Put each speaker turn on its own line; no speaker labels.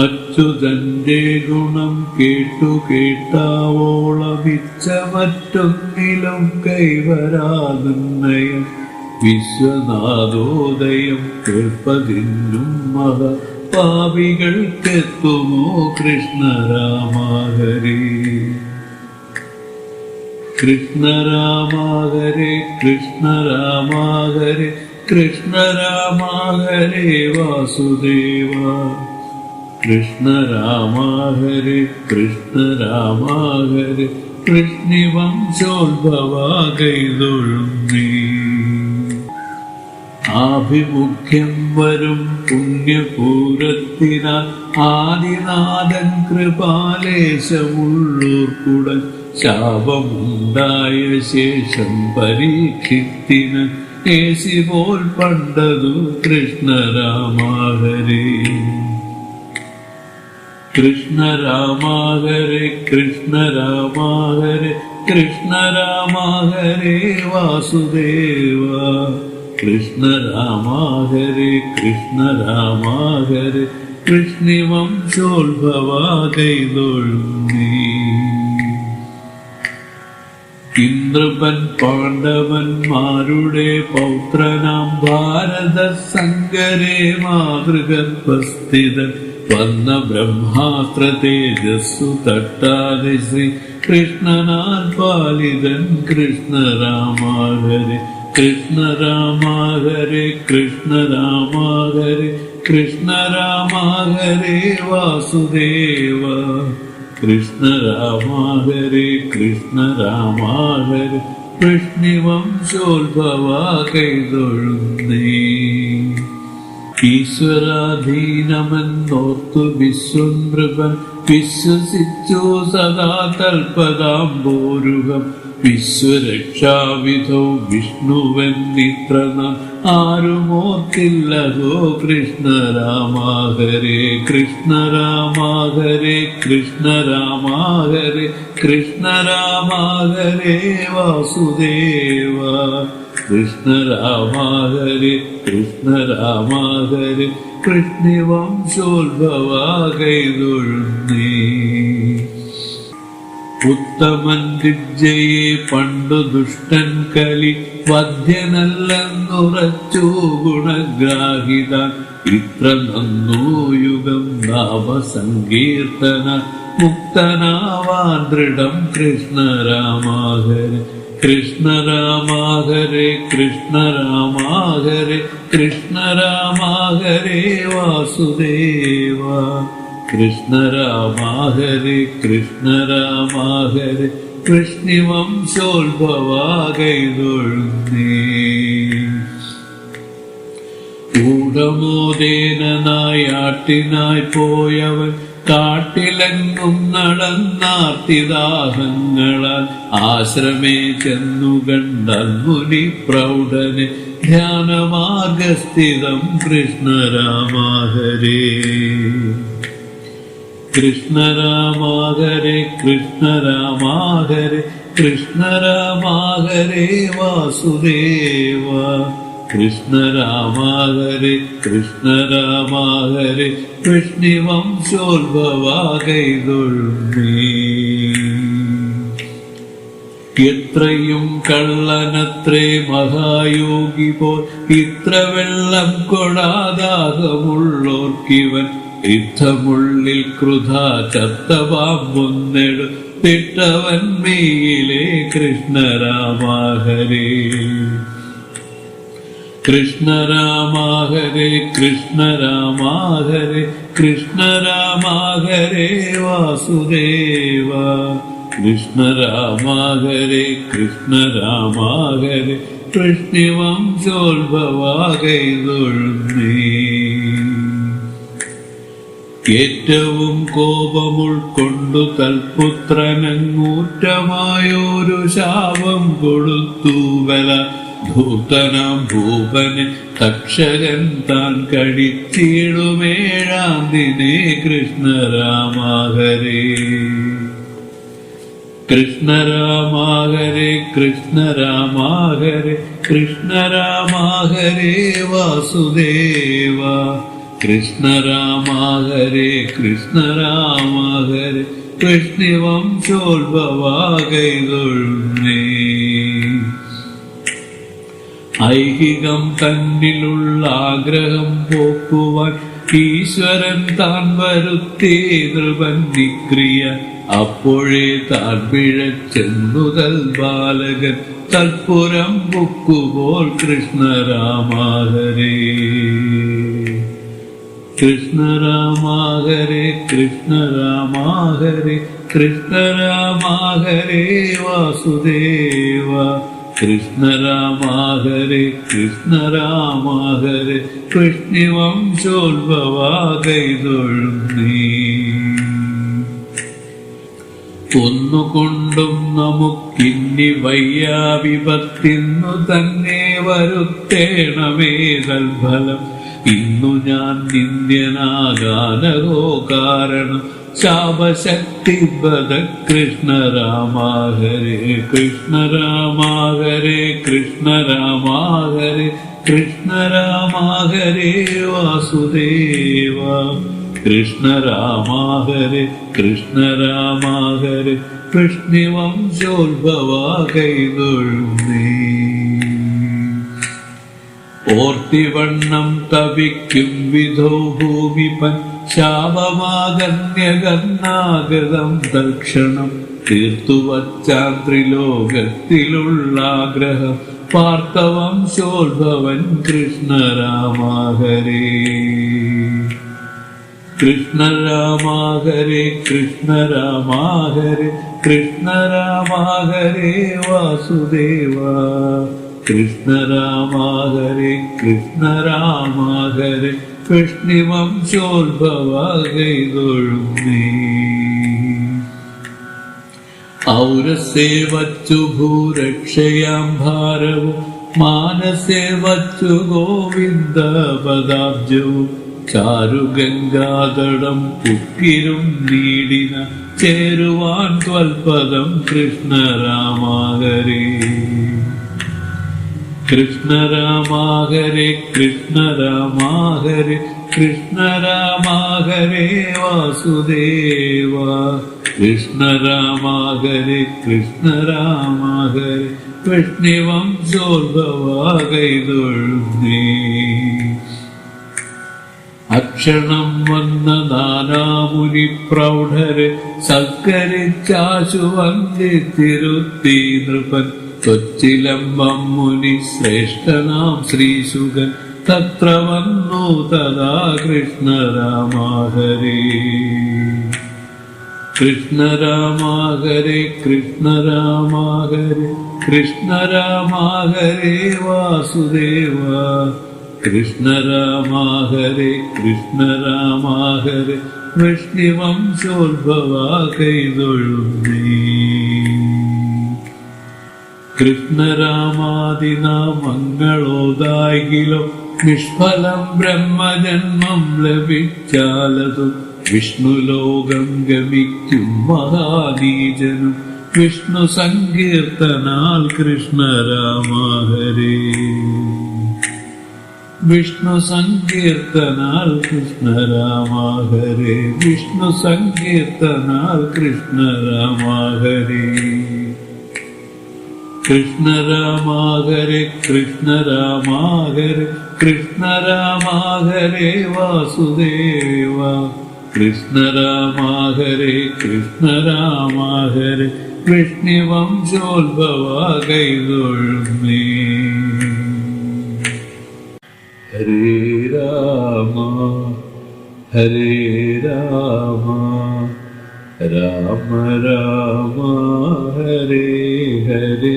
അച്യുതന്റെ ഗുണം കേട്ടു കേട്ടാവോളമിച്ച മറ്റൊന്നിലും കൈവരാതിർണയം വിശ്വനാഥോദയം കേൾപ്പതിന്നും മഹ പാവികൾക്കെത്തുമോ കൃഷ്ണ രാമാഹരി കൃഷ്ണ രാമാഹരെ കൃഷ്ണ വാസുദേവ. കൃഷ്ണ രാമാഹരി കൃഷ്ണ രാമാഹരെ കൃഷ്ണിവംശോത്ഭവ കൈതൊഴുന്നീ ആഭിമുഖ്യം വരും പുണ്യപൂരത്തിനാൽ ആദിനാഥൻ കൃപാലേശമുള്ളൂർക്കുടൻ ശാപമുണ്ടായ ശേഷം പരീക്ഷിത്തിന് ഏസി പോൽ പണ്ടതു കൃഷ്ണരാമാഹരേ കൃഷ്ണ രാമാഹരെ കൃഷ്ണ രാമാഹരെ കൃഷ്ണ രാമാഹരെ വാസുദേവ. കൃഷ്ണ രാമാഹരെ കൃഷ്ണ രാമാഹരെ കൃഷ്ണിവംശോത്ഭവ കൈതൊഴുന്നീ. ഇന്ദ്രപൻ പാണ്ഡവന്മാരുടെ പൗത്രനാം ഭാരത സങ്കരേ മാതൃഗർഭസ്ഥിതൻ. വന്ന ബ്രഹ്മാസ്ത്ര തേജസ്സു തട്ടാതെ ശ്രീ കൃഷ്ണനാൽ പാലിതൻ കൃഷ്ണ കൃഷ്ണ രാമാഹരെ കൃഷ്ണ കൃഷ്ണ വാസുദേവ കൃഷ്ണ രാമാഹരെ കൃഷ്ണ രാമാഹരെ കൃഷ്ണിവംശോത്ഭവ കൈതൊഴുന്നേ ഈശ്വരാധീനമെന്നോർത്തു വിശ്വനൃപൻ വിശ്വസിച്ചു സദാ തൽപദാംബോരുഹം വിശ്വരക്ഷാവിധോ വിഷ്ണുവെന്നിത്ര നാം രാമാഹരെ കൃഷ്ണ രാമാഹരെ കൃഷ്ണ രാമാഹരെ വാസുദേവ. കൃഷ്ണ രാമാഹരെ കൃഷ്ണ രാമാഹരെ കൃഷ്ണിവംശോത്ഭവ കൈതൊഴുന്നേ ഉത്തമൻ ദിജ്ജയെ പണ്ടു ദുഷ്ടൻ കലി വധ്യനല്ലെന്നുറച്ചു ഗുണഗ്രാഹിത ഇത്ര നന്നോ യുഗം നാമസങ്കീർത്തന. മുക്തനാവാൻ ദൃഢം കൃഷ്ണ കൃഷ്ണ രാമാഹരെ കൃഷ്ണ രാമാഹരെ കൃഷ്ണ രാമാഹരെ വാസുദേവ. കൃഷ്ണ രാമാഹരെ കൃഷ്ണ രാമാഹരെ കൃഷ്ണിവംശോത്ഭവ കൈതൊഴുന്നേ ഊഢമോദേന നായാട്ടിനായി പോയവൻ കാട്ടിലെങ്ങും നടന്നാർത്തിദാഹങ്ങളാൽ ആശ്രമേ ചെന്നു കണ്ടാൽ മുനി പ്രൗഢന് ധ്യാനമാർഗസ്ഥിതം കൃഷ്ണരാമാഹരേ. രാമാഹരേ കൃഷ്ണ രാമാഹരെ കൃഷ്ണ രാമാഹരെ കൃഷ്ണ രാമാഹരെ കൃഷ്ണി കൃഷ്ണ രാമാഹരെ കൃഷ്ണിവംശോത്ഭവ എത്രയും കള്ളനത്രേ മഹായോഗി പോൽ ഇത്ര വെള്ളം കൊടാതാകമുള്ളോർക്കിവൻ യുദ്ധമുള്ളിൽ കൃത ചത്തപാമ്പൊന്നെടു തിട്ടവൻ മേയിലെ കൃഷ്ണരാമാഹരേ. കൃഷ്ണ രാമാഹരേ കൃഷ്ണ രാമാഹരേ കൃഷ്ണ രാമാഹരേ വാസുദേവ. കൃഷ്ണ രാമാഹരേ കൃഷ്ണ രാമാഹരേ കൃഷ്ണിവംശോത്ഭവ കൈതൊഴുന്നേ ഏറ്റവും കോപമുൾക്കൊണ്ടു തൽപുത്രനങ്ങൂറ്റമായൊരു ശാപം കൊടുത്തു ബല ധൂതനാം ഭൂപന് തക്ഷകൻ താൻ കടിച്ചിടുമേഴാം ദിനേ കൃഷ്ണരാമാഹരേ. കൃഷ്ണരാമാഹരേ കൃഷ്ണരാമാഹരേ കൃഷ്ണരാമാഹരേ വാസുദേവ. കൃഷ്ണ രാമ ഹരേ കൃഷ്ണ രാമ ഹരേ ഐഹികം തന്നിലുള്ള ആഗ്രഹം പോക്കുവാൻ ഈശ്വരൻ താൻ വരുത്തേ നൃപൻ അപ്പോഴേ താൻ പിഴച്ചെന്നുതൽ ബാലകൻ തൽപുരം മുക്കുപോൽ കൃഷ്ണരാമാഹരേ. കൃഷ്ണരാമാഹരേ കൃഷ്ണരാമാഹരേ കൃഷ്ണരാമാഹരേ കൃഷ്ണ രാമാഹരേ കൃഷ്ണ രാമാഹരേ വാസുദേവ കൃഷ്ണ രാമാഹരേ കൃഷ്ണ രാമാഹരേ കൃഷ്ണിവംശോത്ഭവാകൈതൊഴുന്നീ ഒന്നുകൊണ്ടും നമുക്കിന്നി വയ്യാവിപത്തിന്നു തന്നെ വരുത്തേണമേ തൽഫലം. ഇന്നു ഞാൻ നിന്ദ്യനാകാനോ കാരണം ശാപശക്തി ബദ കൃഷ്ണ രാമാഹരേ കൃഷ്ണ രാമാഹരേ കൃഷ്ണ രാമാഹരേ കൃഷ്ണ രാമാഹരേ വാസുദേവ. കൃഷ്ണ രാമാഹരേ കൃഷ്ണ രാമാഹരേ കൃഷ്ണിവംശോത്ഭവാകൈതൊഴുന്നേ ഓർത്തിവണ്ണം തപിക്കും വിധോ ഭൂമിപൻ ശാപമാകന്യകർണാഗതം തൽക്ഷണം തീർത്തുവച്ചാത്രിലോകത്തിലുള്ള ആഗ്രഹം പാർത്ഥവംശോത്ഭവൻ കൃഷ്ണ രാമാഹരേ കൃഷ്ണ രാമാഹരേ കൃഷ്ണ രാമാഹരേ കൃഷ്ണ രാമാഹരേ വാസുദേവ. കൃഷ്ണ രാമാഹരേ കൃഷ്ണിവംശോത്ഭവകൈതൊഴുന്നേ ഔരസേ വച്ചു ഭൂരക്ഷയാം ഭാരവും മാനസേ വച്ചു ഗോവിന്ദ പദാബ്ജവും ചാരുഗംഗാതടം പുക്കിരും നീടിന ചേരുവാൻ ത്വൽപദം കൃഷ്ണ കൃഷ്ണ രാമാഹരേ കൃഷ്ണ രാമാഹരേ കൃഷ്ണ രാമാഹരേ വാസുദേവ. കൃഷ്ണ രാമാഹരേ കൃഷ്ണ രാമാഹരേ കൃഷ്ണിവംശോത്ഭവാകൈതൊഴുന്നേ അക്ഷണം വന്ന നാനാമുനി പ്രൗഢരെ സൽക്കരിച്ചാശു വന്ദിത്തിരുത്തി നൃപൻ കൊച്ചിലമ്പം മുനി ശ്രേഷ്ഠനാം ശ്രീസുഖൻ തത്ര വന്നു തഥാ കൃഷ്ണ രാമാഹരേ കൃഷ്ണ രാമാഹരേ കൃഷ്ണ രാമാഹരേ കൃഷ്ണ രാമാഹരേ വാസുദേവ. കൃഷ്ണ രാമാഹരേ കൃഷ്ണ രാമാഹരേ വൃഷ്ണിവംശോത്ഭവാകൈതൊഴുന്നേ കൃഷ്ണരാമാദിനാമങ്ങളോതായിലോ നിഷ്ഫലം ബ്രഹ്മജന്മം ലഭിച്ചാലതു വിഷ്ണുലോകം ഗമിക്കും മഹാനീജനും. വിഷ്ണു സങ്കീർത്തനാൽ കൃഷ്ണ രാമഹരേ വിഷ്ണു സങ്കീർത്തനാൽ കൃഷ്ണരാമാഹരേ. വിഷ്ണു സങ്കീർത്തനാൽ കൃഷ്ണ രാമഹരേ കൃഷ്ണ രാമാഹരേ കൃഷ്ണ രാമാഹരേ വാസുദേവ. കൃഷ്ണ രാമാഹരേ കൃഷ്ണ രാമാഹരേ വിഷ്ണുവംശോത്ഭവാകൈതൊഴുന്നേ ഹരേ രാമ ഹരേ രാമ രാമ രാമ ഹരേ ഹരേ.